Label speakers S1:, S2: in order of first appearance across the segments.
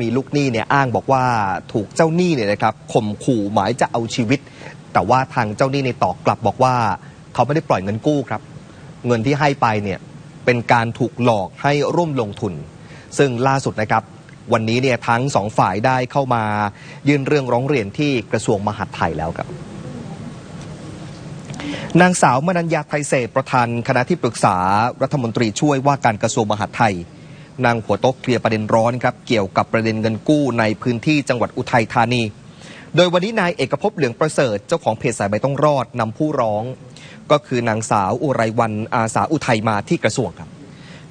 S1: มีลูกหนี้เนี่ยอ้างบอกว่าถูกเจ้าหนี้เนี่ยนะครับข่มขู่หมายจะเอาชีวิต แต่ว่าทางเจ้าหนี้ในตอบกลับบอกว่า เขาไม่ได้ปล่อยเงินกู้ครับ เงินที่ให้ไปเนี่ยเป็นการถูกหลอกให้ร่วมลงทุน ซึ่งล่าสุดนะครับ วันนี้เนี่ยทั้งสองฝ่ายได้เข้ามายื่นเรื่องร้องเรียนที่กระทรวงมหาดไทยแล้วครับนางสาวมนัญญาไทยเศษประธานคณะที่ปรึกษารัฐมนตรีช่วยว่าการกระทรวงมหาดไทย นางหัวโต๊ะเคลียร์ประเด็นร้อนครับเกี่ยวกับประเด็นเงินกู้ในพื้นที่จังหวัดอุทัยธานี โดยวันนี้นายเอกภพเหลืองประเสริฐเจ้าของเพจสายใบต้องรอดนำผู้ร้อง ก็คือนางสาวอุไรวันอาสาอุทัยมาที่กระทรวงครับ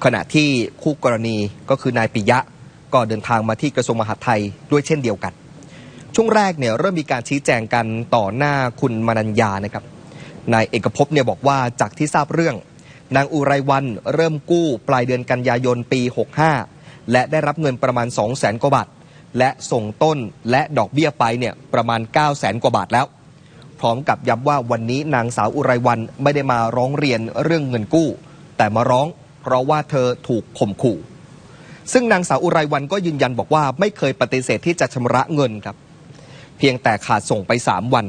S1: ขณะที่คู่กรณีก็คือนายปิยะก็เดินทางมาที่กระทรวงมหาดไทยด้วยเช่นเดียวกัน ช่วงแรกเนี่ยเริ่มมีการชี้แจงกันต่อหน้าคุณมนัญญานะครับนายเอกภพเนี่ยบอกว่าจากที่ทราบเรื่อง นางอุไรวันเริ่มกู้ปลายเดือนกันยายนปี 65 และได้รับเงินประมาณ 2 0 0แสนกว่าบาท และส่งต้นและดอกเบี้ยไปเนี่ยประมาณ 9 0 0แสนกว่าบาทแล้ว พร้อมกับย้ำว่าวันนี้นางสาวอุไรวันไม่ได้มาร้องเรียนเรื่องเงินกู้ แต่มาร้องเพราะว่าเธอถูกข่มขู่ ซึ่งนางสาวอุไรวันก็ยืนยันบอกว่าไม่เคยปฏิเสธที่จะชำระเงินครับ เพียงแต่ขาดส่งไป 3 วัน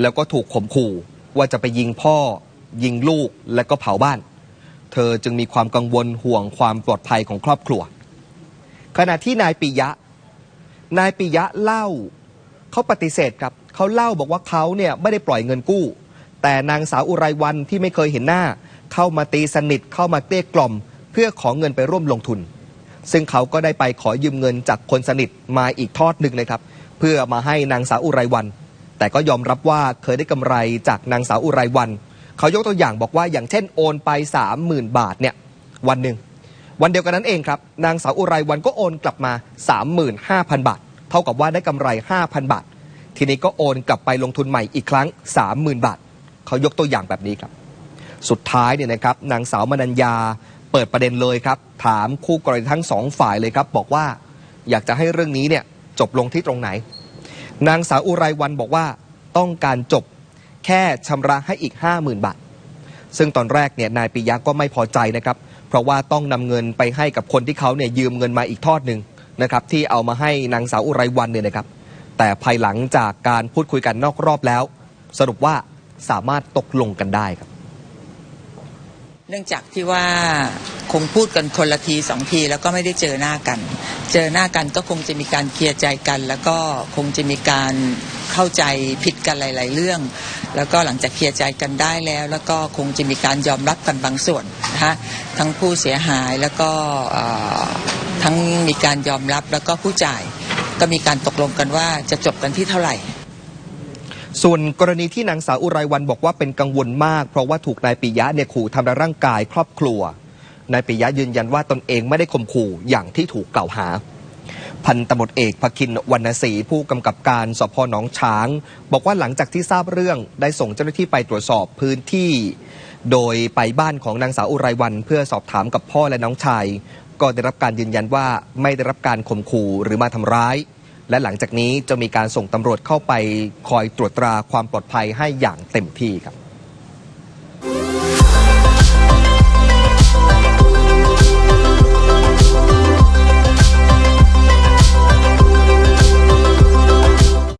S1: แล้วก็ถูกข่มขู่ว่าจะไปยิงพ่อ ยิงลูกและก็เผาบ้าน เธอจึงมีความกังวลห่วงความปลอดภัยของครอบครัว ขณะที่นายปิยะ นายปิยะเล่าเขาปฏิเสธครับเขาเล่าบอกว่าเขาเนี่ยไม่ได้ปล่อยเงินกู้ แต่นางสาวอุไรวันที่ไม่เคยเห็นหน้า เข้ามาตีสนิทเข้ามาเกลี้ยกล่อม เพื่อขอเงินไปร่วมลงทุน ซึ่งเขาก็ได้ไปขอยืมเงินจากคนสนิทมาอีกทอดหนึ่งนะครับ เพื่อมาให้นางสาวอุไรวัน แต่ก็ยอมรับว่าเคยได้กำไรจากนางสาวอุไรวัน เขายกตัวอย่างบอกว่าอย่างเช่นโอนไป 30,000 บาทเนี่ยวันหนึ่งวันเดียวกันนั้นเองครับ นางสาวอุไรวันก็โอนกลับมา 35,000 บาท เท่ากับว่าได้กำไร 5,000 บาท ทีนี้ก็โอนกลับไปลงทุนใหม่อีกครั้ง 30,000 บาท เขายกตัวอย่างแบบนี้ครับ สุดท้ายเนี่ยนะครับนางสาวมนัญญาเปิดประเด็นเลยครับ ถามคู่กรณีทั้งสองฝ่ายเลยครับ บอกว่าอยากจะให้เรื่องนี้เนี่ยจบลงที่ตรงไหน นางสาวอุไรวันบอกว่าต้องการจบ แค่ชำระให้อีก 50,000 บาท ซึ่งตอนแรกเนี่ยนายปิยะก็ไม่พอใจนะครับ เพราะว่าต้องนำเงินไปให้กับคนที่เขาเนี่ยยืมเงินมาอีกทอดหนึ่งนะครับที่เอามาให้นางสาวอุไรวันเนี่ยนะครับ แต่ภายหลังจากการพูดคุยกันนอกรอบแล้ว สรุปว่าสามารถตกลงกันได้ครับ
S2: เนื่องจากที่ว่า คงพูดกันคนละทีสองทีแล้วก็ไม่ได้เจอหน้ากัน เจอหน้ากันก็คงจะมีการเคลียร์ใจกัน แล้วก็คงจะมีการเข้าใจผิดกันหลาย ๆ เรื่อง แล้วก็หลังจากเคลียร์ใจกันได้แล้ว แล้วก็คงจะมีการยอมรับกันบางส่วนนะคะทั้งผู้เสียหายแล้วก็ทั้งมีการยอมรับแล้วก็ผู้จ่าย ก็มีการตกลงกันว่าจะจบกันที่เท่าไหร่
S1: ส่วนกรณีที่นางสาวอุไรวันบอกว่าเป็นกังวลมาก เพราะว่าถูกนายปิยะเนี่ยขู่ทำร้ายร่างกายครอบครัว นายปิยะยืนยันว่าตนเองไม่ได้ข่มขู่อย่างที่ถูกกล่าวหา พันตำรวจเอกภคินวรรณศรีผู้กำกับการสพหนองช้าง บอกว่าหลังจากที่ทราบเรื่องได้ส่งเจ้าหน้าที่ไปตรวจสอบพื้นที่ โดยไปบ้านของนางสาวอุไรวัน เพื่อสอบถามกับพ่อและน้องชาย ก็ได้รับการยืนยันว่าไม่ได้รับการข่มขู่หรือมาทำร้าย และหลังจากนี้จะมีการส่งตำรวจเข้าไปคอยตรวจตราความปลอดภัยให้อย่างเต็มที่ครับ